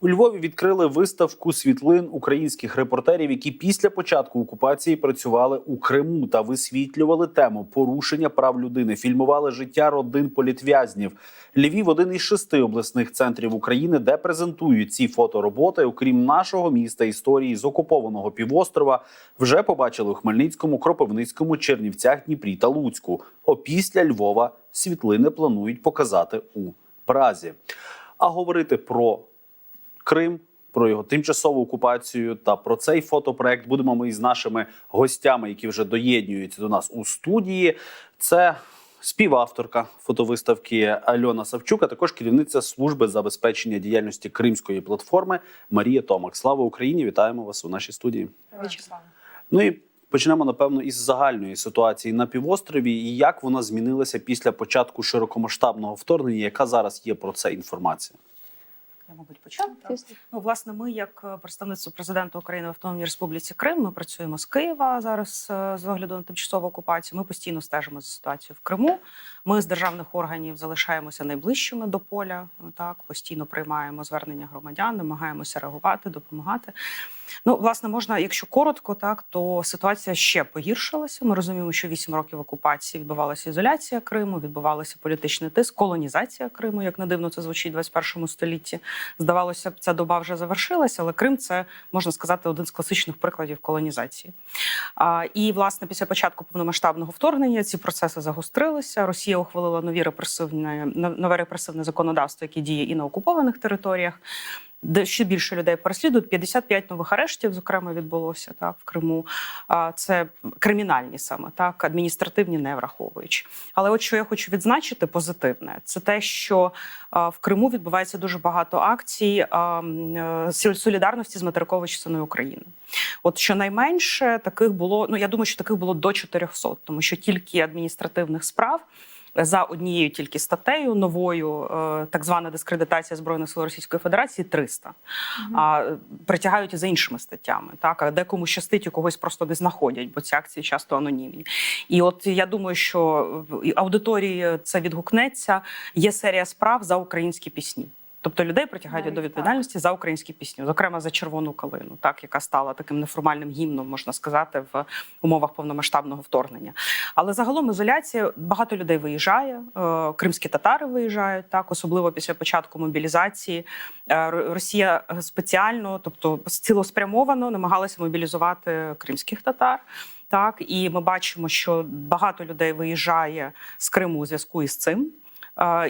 У Львові відкрили виставку світлин українських репортерів, які після початку окупації працювали у Криму та висвітлювали тему порушення прав людини, фільмували життя родин політв'язнів. Львів один із шести обласних центрів України, де презентують ці фотороботи. Окрім нашого міста, історії з окупованого півострова вже побачили у Хмельницькому, Кропивницькому, Чернівцях, Дніпрі та Луцьку. Опісля Львова світлини планують показати у Празі. А говорити про Крим, про його тимчасову окупацію та про цей фотопроект будемо ми із нашими гостями, які вже доєднуються до нас у студії. Це співавторка фотовиставки Альона Савчук, а також керівниця служби забезпечення діяльності Кримської платформи Марія Томак. Слава Україні! Вітаємо вас у нашій студії. Ну і почнемо напевно із загальної ситуації на півострові і як вона змінилася після початку широкомасштабного вторгнення. Яка зараз є про це інформація? Я, мабуть, почав. Ну, власне, ми, як е, представництво президента України в Автономній Республіці Крим, ми працюємо з Києва зараз е, з огляду на тимчасову окупацію. Ми постійно стежимо за ситуацією в Криму. Ми з державних органів залишаємося найближчими до поля. Так постійно приймаємо звернення громадян, намагаємося реагувати, допомагати. Ну, власне, можна, якщо коротко, так то ситуація ще погіршилася. Ми розуміємо, що 8 років окупації відбувалася ізоляція Криму, відбувалася політичний тиск, колонізація Криму, як не дивно це звучить в 21 столітті. Здавалося б, ця доба вже завершилася, але Крим це можна сказати один з класичних прикладів колонізації. А, і власне після початку повномасштабного вторгнення ці процеси загострилися. Росія ухвалила нові репресивне нове репресивне законодавство, яке діє і на окупованих територіях. Де ще більше людей переслідують 55 нових арештів, зокрема, відбулося так в Криму. Це кримінальні саме так, адміністративні не враховуючи. Але от що я хочу відзначити позитивне, це те, що в Криму відбувається дуже багато акцій е, солідарності з материковою частиною України. От щонайменше таких було. Ну я думаю, що таких було до 400, тому що тільки адміністративних справ. За однією тільки статтею новою, е, так звана дискредитація збройних сил Російської Федерації 300. А е, притягають і за іншими статтями. Так а декому щастить, у когось просто не знаходять, бо ці акції часто анонімні. І от я думаю, що аудиторії це відгукнеться. Є серія справ за українські пісні. Тобто людей притягають Навіть до відповідальності за українські пісні, зокрема за червону калину, так яка стала таким неформальним гімном, можна сказати, в умовах повномасштабного вторгнення. Але загалом ізоляція багато людей виїжджає. е, Кримські татари виїжджають так, особливо після початку мобілізації. Е, Росія спеціально, тобто цілеспрямовано намагалася мобілізувати кримських татар. Так, і ми бачимо, що багато людей виїжджає з Криму у зв'язку із цим.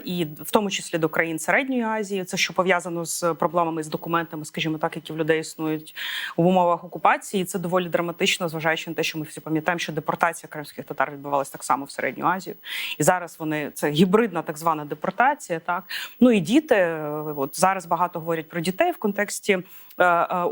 І в тому числі до країн середньої Азії, це що пов'язано з проблемами з документами, скажімо так, які в людей існують в умовах окупації. Це доволі драматично, зважаючи на те, що ми всі пам'ятаємо, що депортація кримських татар відбувалася так само в середню Азію, і зараз вони це гібридна так звана депортація. Так ну і діти, е, от зараз багато говорять про дітей в контексті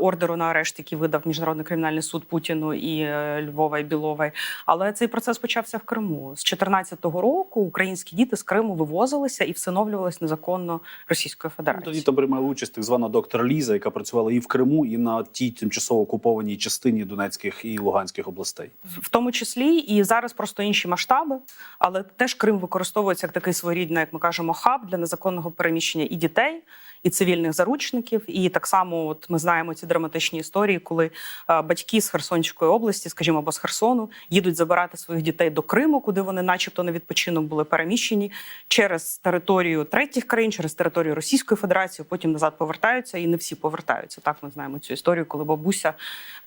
ордеру на арешт, який видав міжнародний кримінальний суд Путіну і е, Львова і Білової. Але цей процес почався в Криму з 2014 року. Українські діти з Криму вивозилися і всиновлювалися незаконно Російською Ну, Тоді Федерацією. там приймала участь так звана доктор Ліза, яка працювала і в Криму, і на тій тимчасово окупованій частині Донецьких і Луганських областей. в тому числі і зараз просто інші масштаби, але теж Крим використовується як такий своєрідний, як ми кажемо, хаб для незаконного переміщення і дітей, і цивільних заручників. І так само, от ми знаємо ці драматичні історії, коли е, батьки з Херсонської області, скажімо, або з Херсону, їдуть забирати своїх дітей до Криму, куди вони, начебто, на відпочинок були переміщені через територію третіх країн, через територію Російської Федерації. Потім назад повертаються, і не всі повертаються. Так ми знаємо цю історію, коли бабуся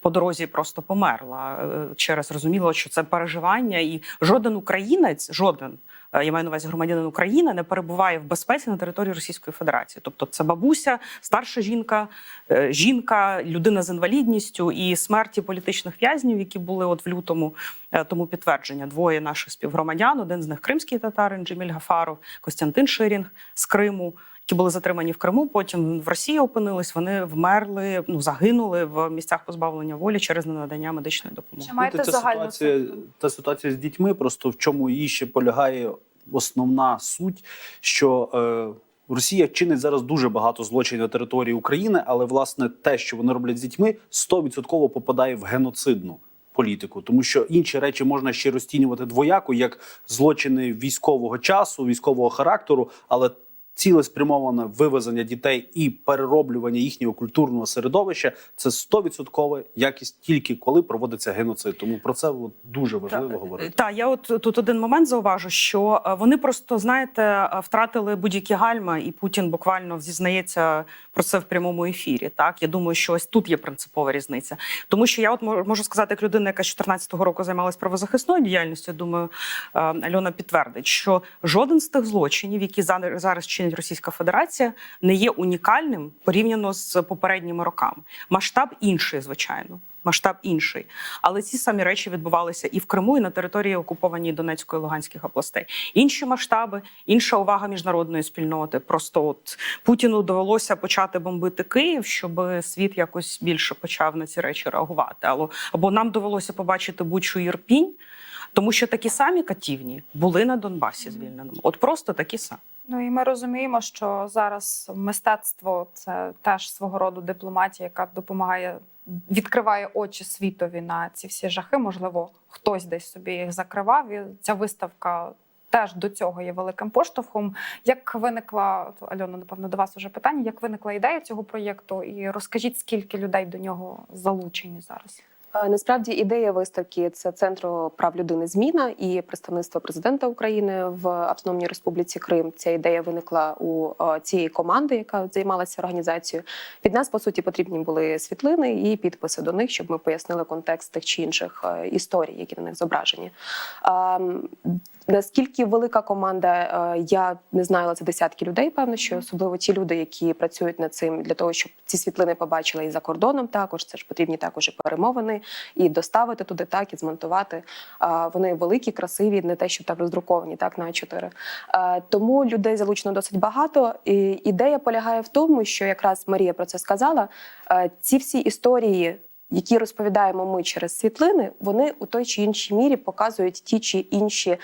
по дорозі просто померла е, через розуміло, що це переживання, і жоден українець, жоден. Е, Я маю на увазі громадянин України не перебуває в безпеці на території Російської Федерації. Тобто, це бабуся, старша жінка, е, жінка, людина з інвалідністю і смерті політичних в'язнів, які були от в лютому. е, Тому підтвердження двоє наших співгромадян. Один з них кримський татарин Джеміль Гафаров, Костянтин Ширінг з Криму. Які були затримані в Криму, потім в Росії опинились. Вони вмерли, ну загинули в місцях позбавлення волі через ненадання медичної допомоги. Чи маєте ця загальну ситуація, та ситуація з дітьми, просто в чому її ще полягає основна суть, що е, Росія чинить зараз дуже багато злочинів на території України, але власне те, що вони роблять з дітьми, 100% попадає в геноцидну. Політику, тому що інші речі можна ще розцінювати двояко як злочини військового часу, військового характеру, але цілеспрямоване вивезення дітей і перероблювання їхнього культурного середовища це 100% якість тільки коли проводиться геноцид. Тому про це от, дуже важливо говорити. Так, я от тут один момент зауважу, що е, вони просто знаєте е, втратили будь-які гальма, і Путін буквально зізнається про це в прямому ефірі. Так я думаю, що ось тут є принципова різниця, тому що я от можу сказати, як людина, яка з 14-го року займалася правозахисною діяльністю. я Думаю, е, Альона підтвердить, що жоден з тих злочинів, які за- зараз чинить Російська Федерація, не є унікальним порівняно з попередніми роками. Масштаб інший, звичайно. Масштаб інший, але ці самі речі відбувалися і в Криму, і на території окупованій Донецької Луганських областей. Інші масштаби, інша увага міжнародної спільноти. Просто от Путіну довелося почати бомбити Київ, щоб світ якось більше почав на ці речі реагувати. Або, нам довелося побачити Бучу і Ірпінь, тому що такі самі катівні були на Донбасі звільненому. От просто такі самі. Ну і ми розуміємо, що зараз мистецтво це теж свого роду дипломатія, яка допомагає відкриває очі світові на ці всі жахи. Можливо, хтось десь собі їх закривав. І ця виставка теж до цього є великим поштовхом. Як виникла Альона, напевно, до вас уже питання? Як виникла ідея цього проєкту? І розкажіть, скільки людей до нього залучені зараз? Насправді ідея виставки це центру прав людини зміна і представництво президента України в Автономній Республіці Крим. Ця ідея виникла у цієї команди, яка займалася організацією. Від нас по суті потрібні були світлини і підписи до них, щоб ми пояснили контекст тих чи інших е, історій, які на них зображені. Наскільки велика команда, е, я не знаю, але це десятки людей. Певно, що особливо ті люди, які працюють над цим для того, щоб ці світлини побачили і за кордоном. Також це ж потрібні також і перемовини, і доставити туди, так і змонтувати. Вони великі, красиві, не те, що там роздруковані, так на А4. Е, Тому людей залучено досить багато. І ідея полягає в тому, що якраз Марія про це сказала. е, Ці всі історії які розповідаємо ми через світлини, вони у той чи іншій мірі показують ті чи інші е,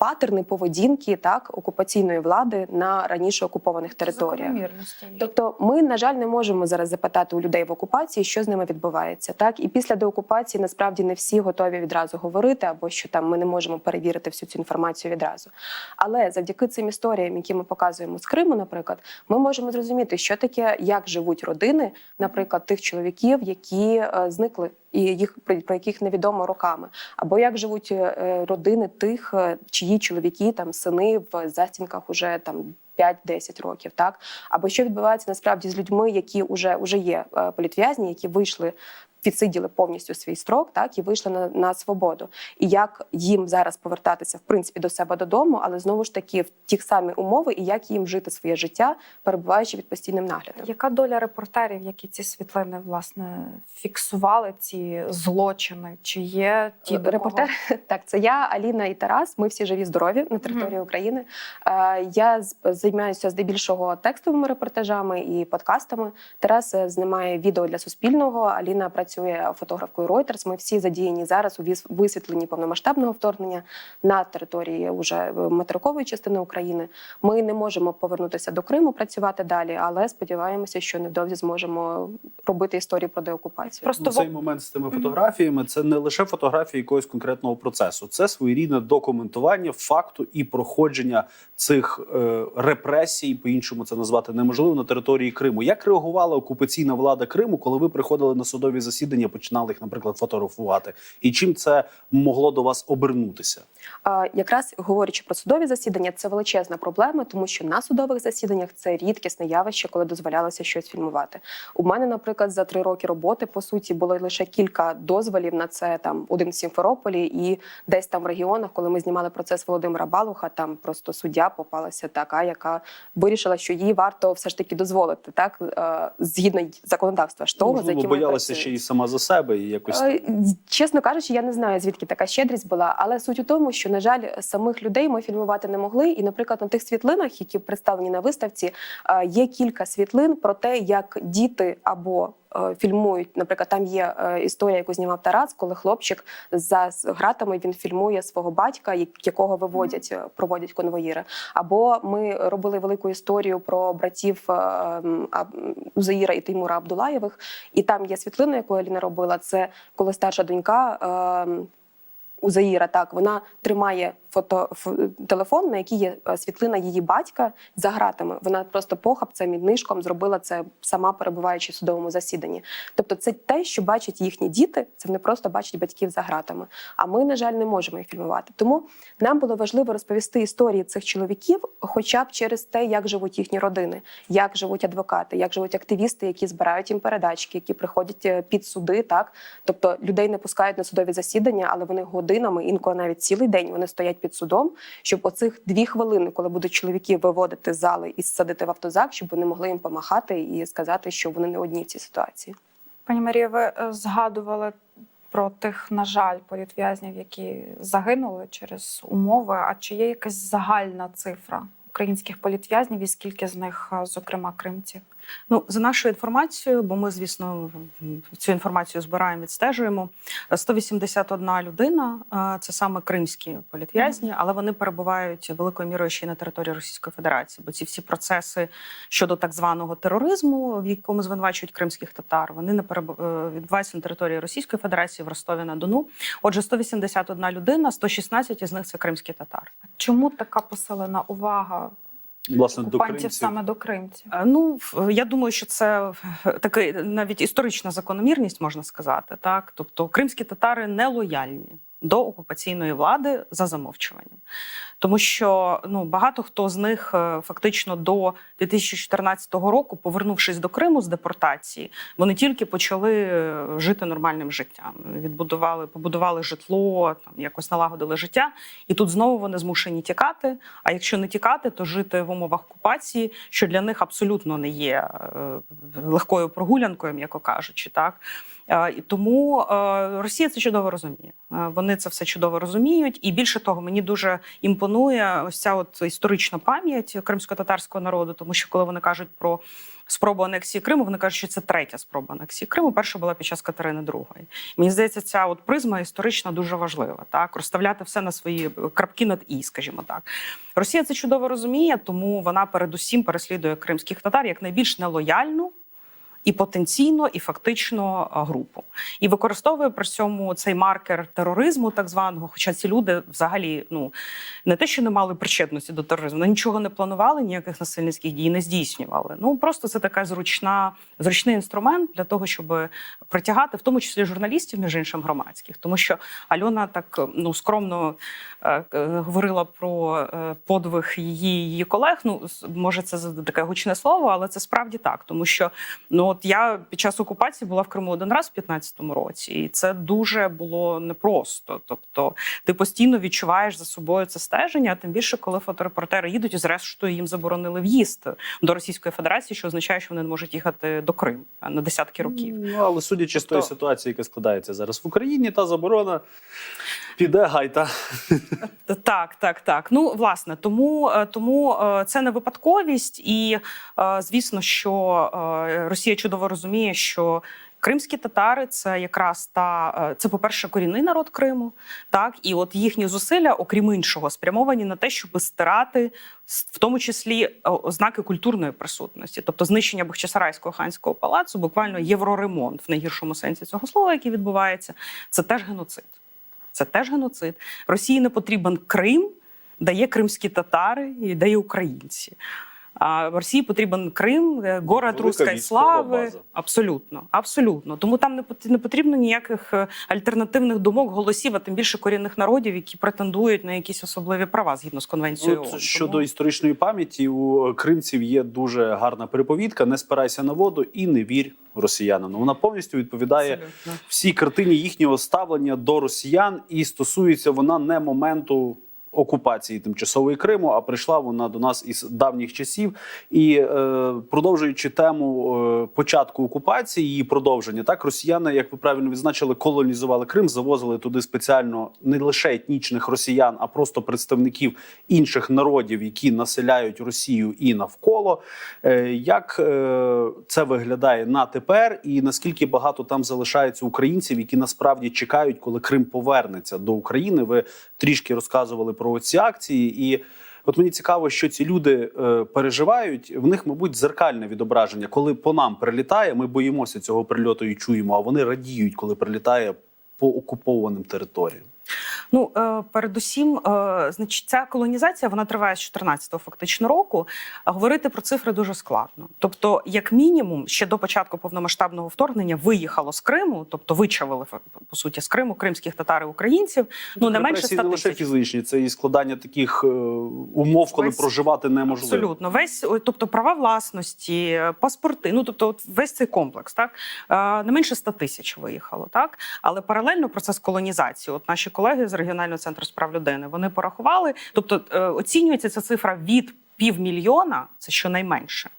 патерни поведінки так окупаційної влади на раніше окупованих територіях. Тобто, ми на жаль не можемо зараз запитати у людей в окупації, що з ними відбувається. Так і після деокупації насправді не всі готові відразу говорити, або що там ми не можемо перевірити всю цю інформацію відразу. Але завдяки цим історіям, які ми показуємо з Криму, наприклад, ми можемо зрозуміти, що таке, як живуть родини, наприклад, тих чоловіків, які е, зникли. І їх про, яких невідомо роками, або як живуть е, родини тих, е, чиї чоловіки там сини в застінках уже там 5-10 років, так або що відбувається насправді з людьми, які вже, вже є е, політв'язні, які вийшли. Відсиділи повністю свій строк, так і вийшли на, на свободу. І як їм зараз повертатися в принципі до себе додому, але знову ж таки в ті самі умови, і як їм жити своє життя, перебуваючи під постійним наглядом. Яка доля репортерів, які ці світлини власне фіксували ці злочини? Чи є ті до репортер? Так, це я, Аліна і Тарас. Ми всі живі, здорові на території Мгм. України. Е, Я займаюся здебільшого текстовими репортажами і подкастами. Тарас е, знімає відео для суспільного. Аліна працює фотографкою Reuters. Ми всі задіяні зараз у висвітленні повномасштабного вторгнення на території уже е, материкової частини України. Ми не можемо повернутися до Криму працювати далі, але сподіваємося, що невдовзі зможемо робити історію про деокупацію. Просто Ну, цей момент з тими фотографіями це не лише фотографії якогось конкретного процесу, це своєрідне документування факту і проходження цих е, репресій, по-іншому це назвати неможливо на території Криму. Як реагувала окупаційна влада Криму, коли ви приходили на судові засідання, починали їх, наприклад, фотографувати? І чим це могло до вас обернутися? А, Якраз говорячи про судові засідання, це величезна проблема, тому що на судових засіданнях це рідкісне явище, коли дозволялося щось фільмувати. У мене, наприклад, за три роки роботи по суті було лише кілька дозволів на це. Там один в Сімферополі і десь там в регіонах, коли ми знімали процес Володимира Балуха, там просто суддя попалася така, яка вирішила, що їй варто все ж таки дозволити так е, згідно законодавства ж того, за яким боялася ще й сама за себе, і якось Е, Чесно кажучи, я не знаю, звідки така щедрість була, але суть у тому, що на жаль, самих людей ми фільмувати не могли. І, наприклад, на тих світлинах, які представлені на виставці, е, є кілька світлин про те, як діти або Фільмують, наприклад, там є е, історія, яку знімав Тарас, коли хлопчик за гратами він фільмує свого батька, якого виводять, е, проводять конвоїри. Або ми робили велику історію про братів е, Узаїра і Теймура Абдулаєвих, і там є світлина, яку Аліна робила. Це коли старша донька. ем, у Заїра так вона тримає фото фо- телефон, на якій є е, світлина її батька за гратами. Вона просто похапцем і нишком зробила це сама перебуваючи в судовому засіданні. Тобто, це те, що бачать їхні діти, це вони просто бачать батьків за гратами. А ми, на жаль, не можемо їх фільмувати. Тому нам було важливо розповісти історії цих чоловіків, хоча б через те, як живуть їхні родини, як живуть адвокати, як живуть активісти, які збирають їм передачки, які приходять е, під суди. Так, тобто людей не пускають на судові засідання, але вони годинами, інколи навіть цілий день вони стоять під судом, щоб оцих дві хвилини, коли будуть чоловіки виводити з зали і садити в автозак, щоб вони могли їм помахати і сказати, що вони не одні в цій ситуації. Пані Марія, ви е, згадували про тих, на жаль, політв'язнів, які загинули через умови. А чи є якась загальна цифра українських політв'язнів, і скільки з них, е, зокрема, кримців? Ну, за нашою інформацією, бо ми, звісно, цю інформацію збираємо, відстежуємо. 181 людина е, це саме кримські політв'язні, але вони перебувають великою мірою ще й на території Російської Федерації. Бо ці всі процеси щодо так званого тероризму, в якому звинувачують кримських татар, вони не переб... е, відбуваються на території Російської Федерації в Ростові на Дону. Отже, 181 людина, 116 із них це кримські татари. Чому така посилена увага Власне, до кримців. саме до кримців? Е, Ну я думаю, що це таке, навіть історична закономірність, можна сказати. Так, тобто кримські татари не лояльні до окупаційної влади за замовчуванням, тому що ну багато хто з них е, фактично до 2014 року, повернувшись до Криму з депортації, вони тільки почали е, жити нормальним життям. Відбудували, побудували житло, там якось налагодили життя, і тут знову вони змушені тікати. А якщо не тікати, то жити в умовах окупації, що для них абсолютно не є е, легкою прогулянкою, м'яко кажучи, так. Е, тому е, Росія це чудово розуміє. Е, Вони це все чудово розуміють, і більше того, мені дуже імпонує ось ця от історична пам'ять кримсько-татарського народу, тому що коли вони кажуть про спробу анексії Криму, вони кажуть, що це третя спроба анексії Криму. Перша була під час Катерини II. Мені здається, ця от призма історична дуже важлива. Так розставляти все на свої крапки над і, скажімо так. Росія це чудово розуміє, тому вона передусім переслідує кримських татар як найбільш нелояльну. І потенційно, і фактично групу, і використовує при цьому цей маркер тероризму, так званого. Хоча ці люди взагалі ну не те, що не мали причетності до тероризму, вони нічого не планували, ніяких насильницьких дій не здійснювали. Ну просто це така зручна, зручний інструмент для того, щоб притягати, в тому числі журналістів, між іншим громадських, тому що Альона так ну скромно е, е, говорила про е, подвиг її її колег. Ну може, це таке гучне слово, але це справді так, тому що ну от я під час окупації була в Криму один раз в 15-му році, і це дуже було непросто. Тобто, ти постійно відчуваєш за собою це стеження, а тим більше, коли фоторепортери їдуть, і зрештою їм заборонили в'їзд до Російської Федерації, що означає, що вони не можуть їхати до Криму на десятки років. Ну, але судячи з тої Тобто- ситуації, яка складається зараз в Україні, та заборона піде гайта. Так, так, так. Ну власне, тому, е, тому е, це не випадковість, і е, звісно, що Росія чудово розуміє, що. Кримські татари це якраз та е, це, по-перше, корінний народ Криму, так і от їхні зусилля, окрім іншого, спрямовані на те, щоб стирати в тому числі е, ознаки культурної присутності, тобто знищення Бахчисарайського ханського палацу, буквально євроремонт в найгіршому сенсі цього слова, який відбувається, це теж геноцид. Це теж геноцид. Росії не потрібен Крим, дає кримські татари і дає українці. А Росії потрібен Крим, е, город руської слави. база. Абсолютно, абсолютно. Тому там не пот- не потрібно ніяких е, альтернативних думок, голосів, а тим більше корінних народів, які претендують на якісь особливі права згідно з конвенцією. ООН. щодо Тому- історичної пам'яті, у кримців є дуже гарна переповідка: не спирайся на воду і не вірь росіянину. Вона повністю відповідає Абсолютно. всій картині їхнього ставлення до росіян, і стосується вона не моменту. Окупації тимчасової Криму, а прийшла вона до нас із давніх часів. І е, продовжуючи тему е, початку окупації, її продовження, так росіяни, як ви правильно відзначили, колонізували Крим, завозили туди спеціально не лише етнічних росіян, а просто представників інших народів, які населяють Росію і навколо. Е, як е, це виглядає на тепер, і наскільки багато там залишається українців, які насправді чекають, коли Крим повернеться до України? Ви трішки розказували про ці акції, і от мені цікаво, що ці люди е, переживають. В них, мабуть, зеркальне відображення. Коли по нам прилітає, ми боїмося цього прильоту і чуємо. А вони радіють, коли прилітає по окупованим територіям. Ну е, передусім, е, значить, ця колонізація вона триває з 14-го фактично року. Говорити про цифри дуже складно. Тобто, як мінімум, ще до початку повномасштабного вторгнення виїхало з Криму, тобто вичавили по суті з Криму кримських татар і українців. Ну не менше 100 не лише фізичні, це і складання таких е, умов, коли Весь- проживати неможливо. Абсолютно, весь тобто права власності, паспорти. Ну тобто, от весь цей комплекс, так не менше 100 тисяч виїхало, так але паралельно процес колонізації. От наші колеги з регіонального центру справ людини вони порахували. Тобто е, оцінюється ця цифра від півмільйона, це щонайменше.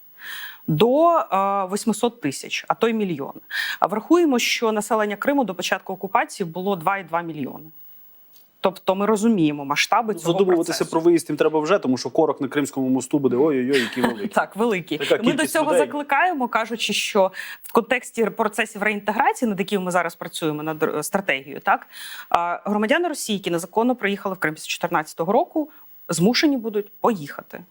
До е, 800 тисяч, а то й мільйон. А врахуємо, що населення Криму до початку окупації було 2,2 мільйони. Тобто ми розуміємо масштаби цього Задумуватися процесу. про виїзд їм треба вже, тому що корок на Кримському мосту буде ой-ой-ой, який великий. Так, великі. Така Ми до цього людей. закликаємо, кажучи, що в контексті процесів реінтеграції, над якими ми зараз працюємо над е, стратегією, так громадяни Росії, які незаконно приїхали в Крим з 2014 року, змушені будуть поїхати.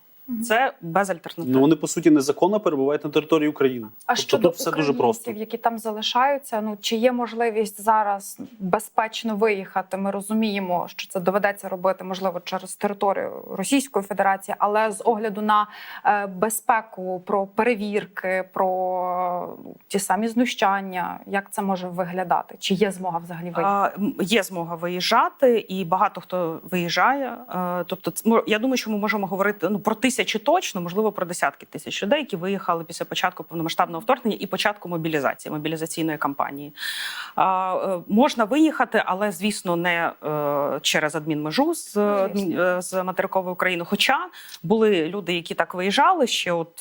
Це без альтернатив. Ну вони по суті незаконно перебувають на території України. А тобто щодо все дуже просто. які там залишаються, ну чи є можливість зараз безпечно виїхати? Ми розуміємо, що це доведеться робити можливо через територію Російської Федерації, але з огляду на е, безпеку, про перевірки, про ті самі знущання, як це може виглядати? Чи є змога взагалі виїхати? Є змога виїжджати, і багато хто виїжджає. Е, Тобто, я думаю, що ми можемо говорити ну про тисячі точно, можливо, про десятки тисяч людей, які виїхали після початку повномасштабного вторгнення і початку мобілізації, мобілізаційної кампанії. Е, Можна виїхати, але звісно, не е, через адмінмежу з, е, з материкової України. Хоча були люди, які так виїжджали ще. От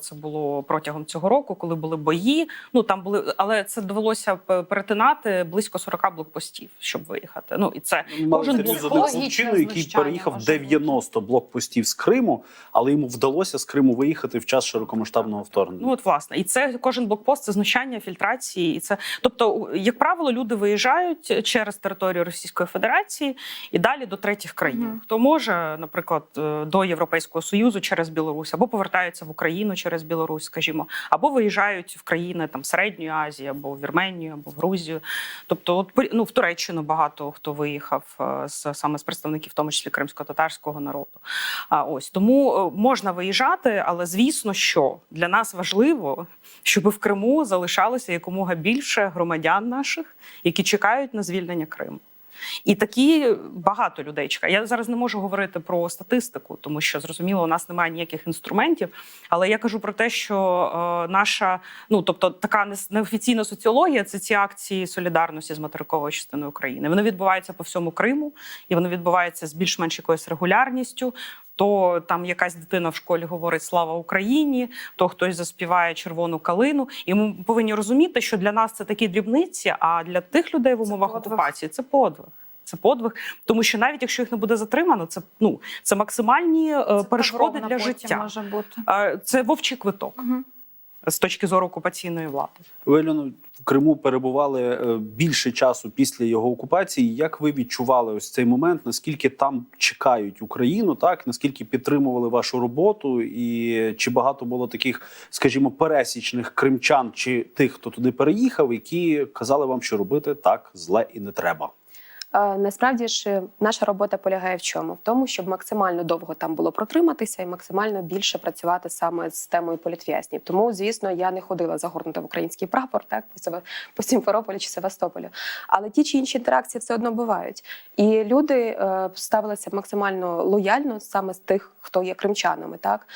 це було протягом цього року, коли були бої. Ну там були, але це довелося перетинати близько 40 блокпостів, щоб виїхати. Ну і це Ми Кожен інтерв'ю з блок- одним логічне хлопчиною, який переїхав може 90 блокпостів з Криму, але йому вдалося з Криму виїхати в час широкомасштабного вторгнення. Ну от власне, і це кожен блокпост це знущання, фільтрації. І це тобто, як правило, люди виїжджають через територію Російської Федерації і далі до третіх країн. Мгм. Хто може, наприклад, е, до Європейського союзу через Білорусь, або повертаються в Україну через Білорусь, скажімо, або виїжджають в країни там Середньої Азії, або в Вірменію, або в Грузію. Тобто, от ну, в Туреччину багато хто виїхав е, з саме з представників, в тому числі кримсько-татарського народу. А ось тому е, можна виїжджати, але звісно, що для нас важливо, щоб в Криму залишалося якомога більше громадян наших, які чекають на звільнення Криму. І такі багато людей чекає. Я зараз не можу говорити про статистику, тому що зрозуміло, у нас немає ніяких інструментів. Але я кажу про те, що е, наша, ну тобто, така не- неофіційна соціологія це ці акції солідарності з материковою частиною України. Вони відбуваються по всьому Криму, і вони відбуваються з більш-менш якоюсь регулярністю. То там якась дитина в школі говорить Слава Україні, то хтось заспіває червону калину. І ми повинні розуміти, що для нас це такі дрібниці, а для тих людей в умовах окупації це подвиг. Це подвиг, тому що навіть якщо їх не буде затримано, це ну це максимальні е, Це перешкоди для життя. може бути. Це вовчий квиток Мгм. З точки зору окупаційної влади. Ви Альоно, в Криму перебували е, більше часу після його окупації. Як ви відчували ось цей момент? Наскільки там чекають Україну? Так наскільки підтримували вашу роботу, і чи багато було таких, скажімо, пересічних кримчан чи тих, хто туди переїхав, які казали вам, що робити так зле і не треба? Е, Насправді ж е, наша робота полягає в чому? В тому, щоб максимально довго там було протриматися і максимально більше працювати саме з темою політв'язнів. Тому, звісно, я не ходила загорнута в український прапор, так по Сімферополю чи Севастополю. Але ті чи інші інтеракції все одно бувають. І люди е, ставилися максимально лояльно саме з тих, хто є кримчанами. Так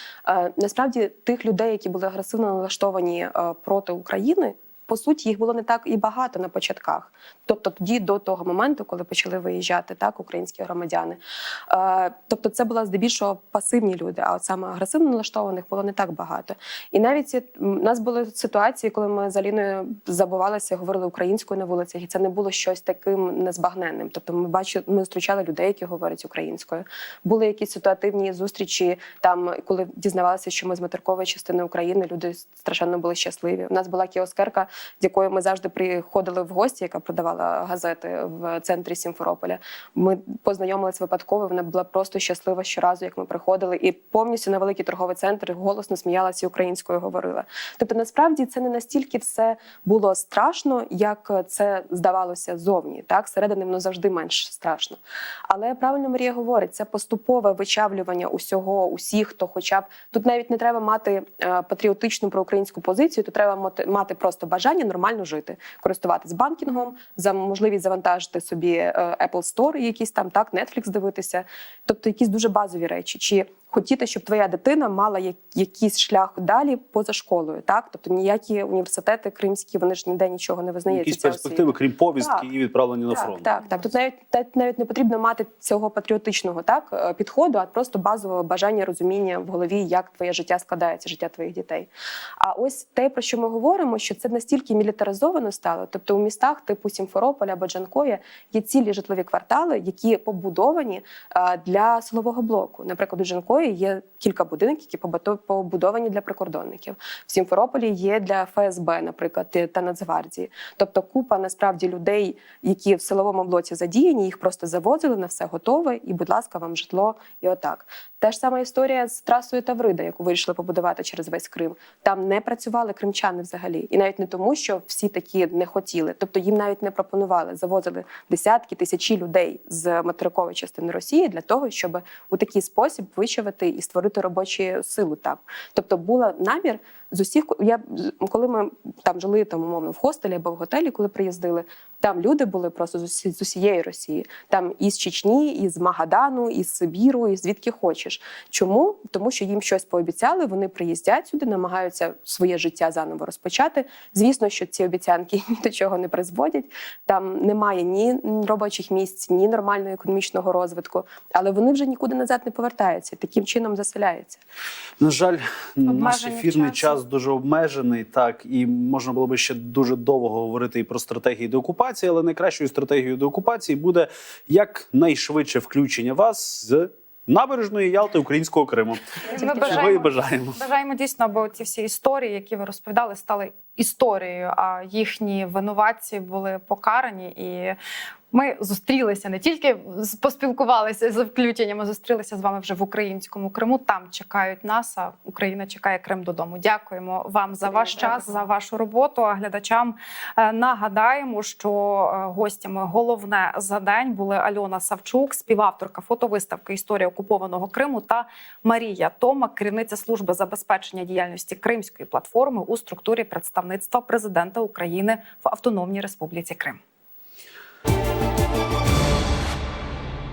насправді тих людей, які були агресивно налаштовані проти України. По суті, їх було не так і багато на початках. Тобто тоді до того моменту, коли почали виїжджати так українські громадяни. Е, тобто, це були здебільшого пасивні люди, а от саме агресивно налаштованих було не так багато. І навіть м, у нас були ситуації, коли ми з Аліною забувалися, говорили українською на вулицях, і це не було щось таким незбагненним. Тобто, ми бачили, ми зустрічали людей, які говорять українською. Були якісь ситуативні зустрічі, там коли дізнавалися, що ми з материкової частини України, люди страшенно були щасливі. У нас була кіоскерка, з якою ми завжди приходили в гості, яка продавала газети в центрі Сімферополя. Ми познайомилися випадково. Вона була просто щаслива щоразу, як ми приходили, і повністю на великий торговий центр голосно сміялася українською говорила. Тобто, насправді це не настільки все було страшно, як це здавалося зовні. Так, середини воно завжди менш страшно. Але правильно Марія говорить, це поступове вичавлювання усього, усіх, хто, хоча б тут навіть не треба мати е, патріотичну проукраїнську позицію, то треба мати просто бажання нормально жити, користуватись банкінгом, за можливість завантажити собі е, Apple Store, якісь там так, Netflix дивитися, тобто якісь дуже базові речі. Чи хотіти, щоб твоя дитина мала якийсь шлях далі поза школою, так тобто ніякі університети кримські, вони ж ніде нічого не визнають. Якісь перспективи, крім повістки Так. і відправлення на Так, фронт. так, так. Тут навіть навіть- навіть не потрібно мати цього патріотичного так е, підходу, а просто базового бажання розуміння в голові, як твоє життя складається, життя твоїх дітей. А ось те, про що ми говоримо, що це настільки мілітаризовано стало. Тобто у містах типу Сімферополя або Джанкоя є цілі житлові квартали, які побудовані е, для силового блоку. Наприклад, у Джанкої є кілька будинків, які побудовані для прикордонників. В Сімферополі є для ФСБ, наприклад, та Нацгвардії. Тобто купа насправді людей, які в силовому блоці задіяні, їх просто завозили на все готове, і, будь ласка, вам житло, і отак. Та ж сама історія з трасою Таврида, яку вирішили побудувати через весь Крим. Там не працювали кримчани взагалі, і навіть не тому, що всі такі не хотіли, тобто їм навіть не пропонували. Завозили десятки тисячі людей з материкової частини Росії для того, щоб у такий спосіб вичавити і створити робочу силу там. Тобто була намір з усіх я коли ми там жили там умовно в хостелі або в готелі, коли приїздили, там люди були просто з, усі, з усієї Росії, там із Чечні, із Магадану, із Сибіру, і звідки хочеш. Чому? Тому що їм щось пообіцяли. Вони приїздять сюди, намагаються своє життя заново розпочати. Звісно, що ці обіцянки ні до чого не призводять. Там немає ні робочих місць, ні нормального економічного розвитку, але вони вже нікуди назад не повертаються. Таким чином заселяються. На жаль, наш Обмеження ефірний часу. Час дуже обмежений, так і можна було би ще дуже довго говорити і про стратегії деокупації, але найкращою стратегією деокупації буде якнайшвидше включення вас з набережної Ялти українського Криму. Ми бажаємо, бажаємо. бажаємо дійсно, бо ці всі історії, які ви розповідали, стали історією, а їхні винуватці були покарані. І ми зустрілися не тільки з- поспілкувалися за включенням, а зустрілися з вами вже в українському Криму. Там чекають нас, а Україна чекає Крим додому. Дякуємо вам за ваш час, за вашу роботу. А глядачам е, нагадаємо, що е, гостями головне за день були Альона Савчук, співавторка фотовиставки Історія окупованого Криму та Марія Тома, керівниця служби забезпечення діяльності Кримської платформи у структурі представництва президента України в Автономній Республіці Крим.